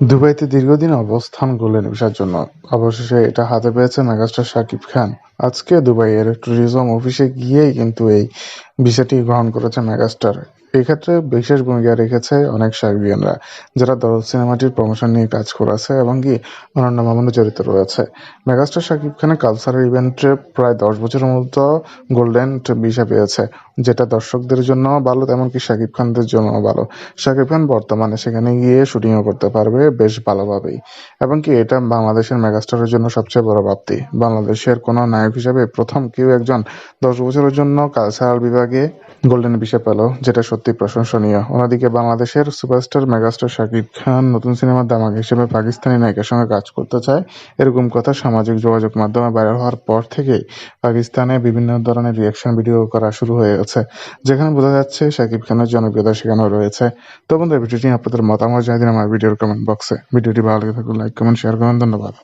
দুবাইতে দীর্ঘদিন অবস্থান করলেন ভিসার জন্য। অবশেষে এটা হাতে পেয়েছে মেগাস্টার শাকিব খান। আজকে দুবাইয়ের ট্যুরিজম অফিসে গিয়েই কিন্তু এই ভিসাটি গ্রহণ করেছে মেগাস্টার। এক্ষেত্রে বিশেষ ভূমিকা রেখেছে অনেক সার্বিয়ানরা, যারা দরদ সিনেমাটির প্রমোশন নিয়ে কাজ করেছে এবং কি অনন্য মামুনের জড়িত রয়েছে। মেগাস্টার শাকিব খানের কালচারাল ইভেন্টে প্রায় দশ বছরের মতো গোল্ডেন ভিসা পেয়েছে, যেটা দর্শকদের জন্য ভালো এমনকি শাকিব খানদের জন্য ভালো। শাকিব খান বর্তমানে সেখানে গিয়ে শুটিংও করতে পারবে বেশ ভালোভাবেই এবং কি এটা বাংলাদেশের মেগাস্টারের জন্য সবচেয়ে বড় প্রাপ্তি। বাংলাদেশের কোনো নায়ক হিসেবে প্রথম কেউ একজন দশ বছরের জন্য কালচারাল বিভাগে গোল্ডেন ভিসা পেল, যেটা সত্যি প্রশংসনীয়। অন্যদিকে বাংলাদেশের সুপারস্টার মেগাস্টার শাকিব খান নতুন সিনেমার দামাক হিসেবে পাকিস্তানি নায়িকার সঙ্গে কাজ করতে চায়, এরকম কথা সামাজিক যোগাযোগ মাধ্যমে ভাইরাল হওয়ার পর থেকেই পাকিস্তানে বিভিন্ন ধরনের রিয়াকশন ভিডিও করা শুরু হয়ে গেছে, যেখানে বোঝা যাচ্ছে শাকিব খানের জনপ্রিয়তা সেখানেও রয়েছে। তো বন্ধুরা ভিডিওটি আপনাদের মতামত জানিয়ে দিন আমার ভিডিওর কমেন্ট বক্সে। ভিডিওটি ভালো লেগে থাকলে লাইক, কমেন্ট, শেয়ার করবেন। ধন্যবাদ।